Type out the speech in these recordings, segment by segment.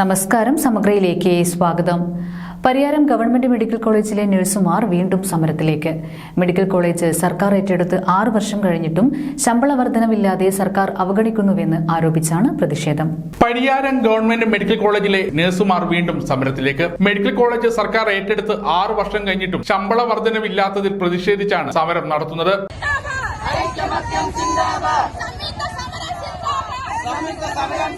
നമസ്കാരം സമഗ്രയിലേക്ക് സ്വാഗതം. Pariyaram government medical കോളേജിലെ നഴ്സുമാർ വീണ്ടും സമരത്തിലേക്ക്. മെഡിക്കൽ കോളേജ് സർക്കാർ ഏറ്റെടുത്ത് ആറ് വർഷം കഴിഞ്ഞിട്ടും ശമ്പള വർധനവില്ലാതെ സർക്കാർ അവഗണിക്കുന്നുവെന്ന് ആരോപിച്ചാണ് പ്രതിഷേധം. പരിയാരം ഗവൺമെന്റ് മെഡിക്കൽ കോളേജിലെ നഴ്സുമാർ വീണ്ടും സമരത്തിലേക്ക്. മെഡിക്കൽ കോളേജ് സർക്കാർ ഏറ്റെടുത്ത് ആറ് വർഷം കഴിഞ്ഞിട്ടും ശമ്പള വർധനവില്ലാത്തതിൽ പ്രതിഷേധിച്ചാണ് സമരം നടത്തുന്നത്. ഐക്യമത്യം സിന്ദാബാദ്. സംയുക്ത സമരം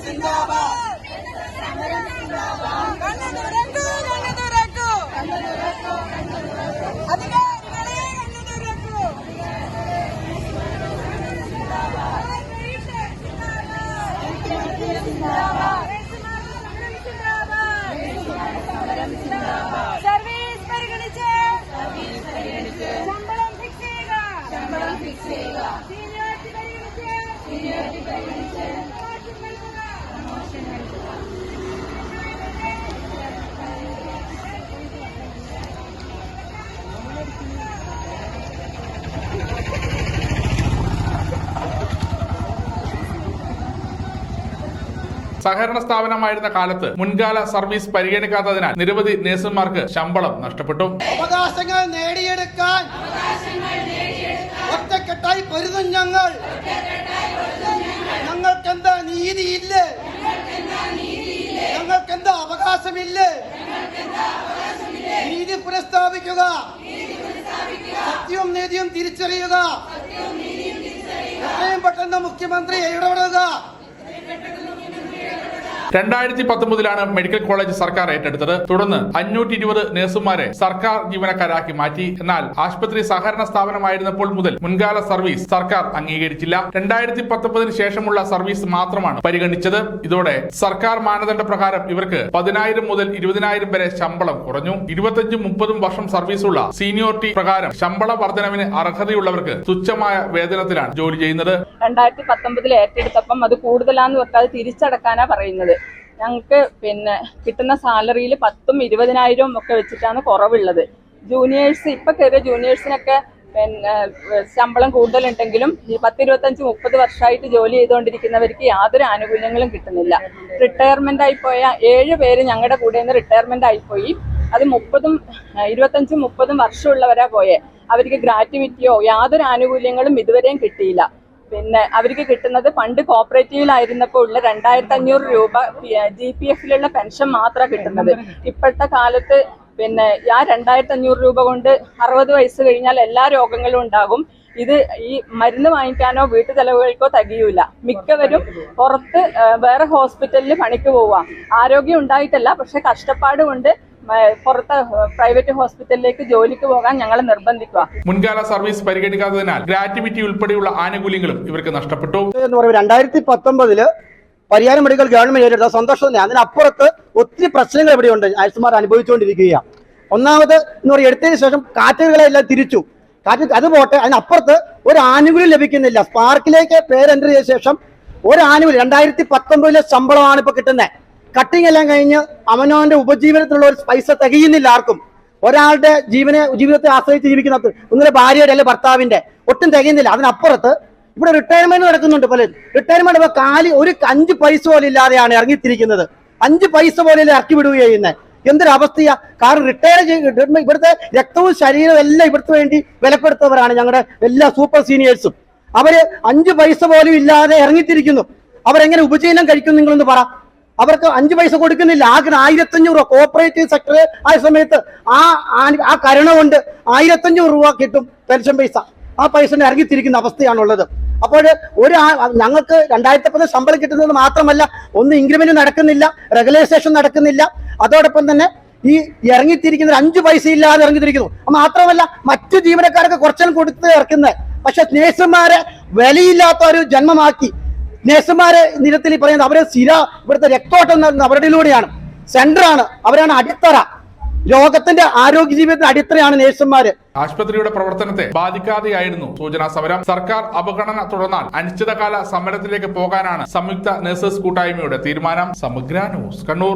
ശമ്പളം ഫിക്സ് ചെയ്യുക ശമ്പളം ഫിക്സ് ചെയ്യുക സീനിയോറിറ്റി പരിഗണിച്ച് സീനിയോറിറ്റി പരിഗണിച്ച് സഹകരണ സ്ഥാപനമായിരുന്ന കാലത്ത് മുൻകാല സർവീസ് പരിഗണിക്കാത്തതിനാൽ നിരവധി നഴ്സുമാർക്ക് ശമ്പളം നഷ്ടപ്പെട്ടു. അവകാശങ്ങൾ നേടിയെടുക്കാൻ ഒറ്റക്കെട്ടായി പൊരുതും ഞങ്ങൾ. ഞങ്ങൾക്കെന്താ നീതിയില്ലേ? ഞങ്ങൾക്കെന്താ അവകാശമില്ലേ? നീതി പുനഃസ്ഥാപിക്കുക. സത്യവും നീതിയും തിരിച്ചറിയുക. എത്രയും പെട്ടെന്ന് മുഖ്യമന്ത്രി ഇടപെടുക. രണ്ടായിരത്തി പത്തൊമ്പതിലാണ് മെഡിക്കൽ കോളേജ് സർക്കാർ ഏറ്റെടുത്തത്. തുടർന്ന് അഞ്ഞൂറ്റി ഇരുപത് നഴ്സുമാരെ സർക്കാർ ജീവനക്കാരാക്കി മാറ്റി. എന്നാൽ ആശുപത്രി സഹകരണ സ്ഥാപനമായിരുന്നപ്പോൾ മുതൽ മുൻകാല സർവീസ് സർക്കാർ അംഗീകരിച്ചില്ല. രണ്ടായിരത്തി പത്തൊമ്പതിന് ശേഷമുള്ള സർവീസ് മാത്രമാണ് പരിഗണിച്ചത്. ഇതോടെ സർക്കാർ മാനദണ്ഡ പ്രകാരം ഇവർക്ക് പതിനായിരം മുതൽ ഇരുപതിനായിരം വരെ ശമ്പളം കുറഞ്ഞു. ഇരുപത്തഞ്ചും മുപ്പതും വർഷം സർവീസുള്ള സീനിയോറിറ്റി പ്രകാരം ശമ്പള വർധനവിന് അർഹതയുള്ളവർക്ക് തുച്ഛമായ വേതനത്തിലാണ് ജോലി ചെയ്യുന്നത്. രണ്ടായിരത്തി പത്തൊമ്പതിൽ ഏറ്റെടുത്തപ്പം അത് കൂടുതലാന്ന് വെക്കാതെ തിരിച്ചടക്കാനാ പറയുന്നത്. ഞങ്ങൾക്ക് പിന്നെ കിട്ടുന്ന സാലറിയിൽ പത്തും ഇരുപതിനായിരവും ഒക്കെ വെച്ചിട്ടാണ് കുറവുള്ളത്. ജൂനിയേഴ്സ് ഇപ്പൊ കയറിയ ജൂനിയേഴ്സിനൊക്കെ പിന്നെ ശമ്പളം കൂടുതലുണ്ടെങ്കിലും ഈ പത്തിരുപത്തഞ്ച് മുപ്പത് വർഷമായിട്ട് ജോലി ചെയ്തുകൊണ്ടിരിക്കുന്നവർക്ക് യാതൊരു ആനുകൂല്യങ്ങളും കിട്ടുന്നില്ല. റിട്ടയർമെന്റ് ആയിപ്പോയ പോയ ഏഴ് പേര് ഞങ്ങളുടെ കൂടെ നിന്ന് റിട്ടയർമെന്റ് ആയിപ്പോയി അത് മുപ്പതും ഇരുപത്തഞ്ചും മുപ്പതും വർഷമുള്ളവരാ പോയെ. അവർക്ക് ഗ്രാറ്റുവിറ്റിയോ യാതൊരു ആനുകൂല്യങ്ങളും ഇതുവരെയും കിട്ടിയില്ല. പിന്നെ അവർക്ക് കിട്ടുന്നത് പണ്ട് കോപ്പറേറ്റീവിലായിരുന്നപ്പോൾ ഉള്ള രണ്ടായിരത്തി അഞ്ഞൂറ് രൂപ ജി പി എഫിലുള്ള പെൻഷൻ മാത്രമാണ് കിട്ടുന്നത്. ഇപ്പോഴത്തെ കാലത്ത് പിന്നെ ആ രണ്ടായിരത്തി അഞ്ഞൂറ് രൂപ കൊണ്ട് അറുപത് വയസ്സ് കഴിഞ്ഞാൽ എല്ലാ രോഗങ്ങളും ഉണ്ടാകും. ഇത് ഈ മരുന്ന് വാങ്ങിക്കാനോ വീട്ടു ചെലവുകൾക്കോ തികയൂല. മിക്കവരും പുറത്ത് വേറെ ഹോസ്പിറ്റലിൽ പണിക്ക് പോവാം. ആരോഗ്യം ഉണ്ടായിട്ടല്ല പക്ഷെ കഷ്ടപ്പാട് കൊണ്ട് പുറത്ത് പ്രൈവറ്റ് ഹോസ്പിറ്റലിലേക്ക് ജോലിക്ക് പോകാൻ ഞങ്ങളെ നിർബന്ധിക്കുക. മുൻകാല സർവീസ് പരിഗണിക്കാത്തതിനാൽ ഗ്രാറ്റുവിറ്റി ഉൾപ്പെടെയുള്ള ആനുകൂല്യങ്ങളും ഇവർക്ക് നഷ്ടപ്പെട്ടു. എന്ന് പറയുമ്പോൾ രണ്ടായിരത്തി പത്തൊമ്പതിൽ പരിയാരം മെഡിക്കൽ ഗവൺമെന്റ് ഏറ്റെടുത്ത സന്തോഷം തന്നെ. അതിനപ്പുറത്ത് ഒത്തിരി പ്രശ്നങ്ങൾ ഇവിടെയുണ്ട്. നഴ്സുമാർ അനുഭവിച്ചുകൊണ്ടിരിക്കുകയാണ് ഒന്നാമത് എന്ന് പറയുക എടുത്തതിന് ശേഷം കാറ്റുകളെ എല്ലാം തിരിച്ചു. കാറ്റ് അത് പോട്ടെ അതിനപ്പുറത്ത് ഒരു ആനുകൂല്യം ലഭിക്കുന്നില്ല. സ്പാർക്കിലേക്ക് പേര് എന്റർ ചെയ്ത ശേഷം ഒരു ആനുകൂല്യം. രണ്ടായിരത്തി പത്തൊമ്പതിലെ ശമ്പളമാണ് ഇപ്പൊ കിട്ടുന്നത് കട്ടിങ് എല്ലാം കഴിഞ്ഞ് അവനോന്റെ ഉപജീവനത്തിനുള്ള ഒരു പൈസ തികയുന്നില്ല ആർക്കും. ഒരാളുടെ ജീവനെ ജീവിതത്തെ ആശ്രയിച്ച് ജീവിക്കുന്ന ഒന്നിലെ ഭാര്യയുടെ അല്ലെ ഭർത്താവിന്റെ ഒട്ടും തികയുന്നില്ല. അതിനപ്പുറത്ത് ഇവിടെ റിട്ടയർമെന്റ് നടക്കുന്നുണ്ട് പലരും. റിട്ടയർമെന്റ് ഇപ്പൊ കാലി ഒരു അഞ്ച് പൈസ പോലും ഇല്ലാതെയാണ് ഇറങ്ങിത്തിരിക്കുന്നത്. അഞ്ച് പൈസ പോലും ഇറക്കി വിടുക ചെയ്യുന്നത് എന്തൊരു അവസ്ഥയാ. കാരണം റിട്ടയർ ചെയ്ത് ഇവിടുത്തെ രക്തവും ശരീരവും എല്ലാം ഇവിടുത്തെ വേണ്ടി വിലപ്പെടുത്തവരാണ് ഞങ്ങളുടെ എല്ലാ സൂപ്പർ സീനിയേഴ്സും അവർ അഞ്ച് പൈസ പോലും ഇല്ലാതെ ഇറങ്ങിത്തിരിക്കുന്നു. അവരെങ്ങനെ ഉപജീവനം കഴിക്കും നിങ്ങളൊന്ന് പറ. അവർക്ക് അഞ്ച് പൈസ കൊടുക്കുന്നില്ല. ആകെ ആയിരത്തഞ്ഞൂറ് രൂപ. കോപ്പറേറ്റീവ് സെക്ടർ ആയ സമയത്ത് ആ ആ- ആ കരുണ കൊണ്ട് ആയിരത്തഞ്ഞൂറ് രൂപ കിട്ടും പെൻഷൻ പൈസ. ആ പൈസ ഇറങ്ങിത്തിരിക്കുന്ന അവസ്ഥയാണുള്ളത്. അപ്പോൾ ഒരു ആ- ഞങ്ങൾക്ക് രണ്ടായിരത്തി പത്ത് ശമ്പളം കിട്ടുന്നത് മാത്രമല്ല ഒന്ന് ഇൻക്രിമെന്റ് നടക്കുന്നില്ല റെഗുലൈസേഷൻ നടക്കുന്നില്ല. അതോടൊപ്പം തന്നെ ഈ ഇറങ്ങിത്തിരിക്കുന്ന അഞ്ച് പൈസ ഇല്ലാതെ ഇറങ്ങിത്തിരിക്കുന്നു. മാത്രമല്ല മറ്റു ജീവനക്കാർക്ക് കുറച്ചും കൊടുത്ത് ഇറക്കുന്നത് പക്ഷെ നേഴ്സുമാരെ വിലയില്ലാത്ത ഒരു ജന്മമാക്കി നേഴ്സുമാരെ നിരത്തിൽ പറയുന്നത് അവരെ സ്ഥിര ഇവിടുത്തെ രക്തോട്ടം നടന്നത് അവരുടെയിലൂടെയാണ് സെന്ററാണ് അവരാണ് അടിത്തറ. ലോകത്തിന്റെ ആരോഗ്യ ജീവിതത്തിന്റെ അടിത്തറയാണ് നേഴ്സുമാര്. ആശുപത്രിയുടെ പ്രവർത്തനത്തെ ബാധിക്കാതെയായിരുന്നു സൂചനാ സമരം. സർക്കാർ അവഗണന തുടർന്നാൽ അനിശ്ചിതകാല സമരത്തിലേക്ക് പോകാനാണ് സംയുക്ത നഴ്സസ് കൂട്ടായ്മയുടെ തീരുമാനം. സമഗ്ര ന്യൂസ് കണ്ണൂർ.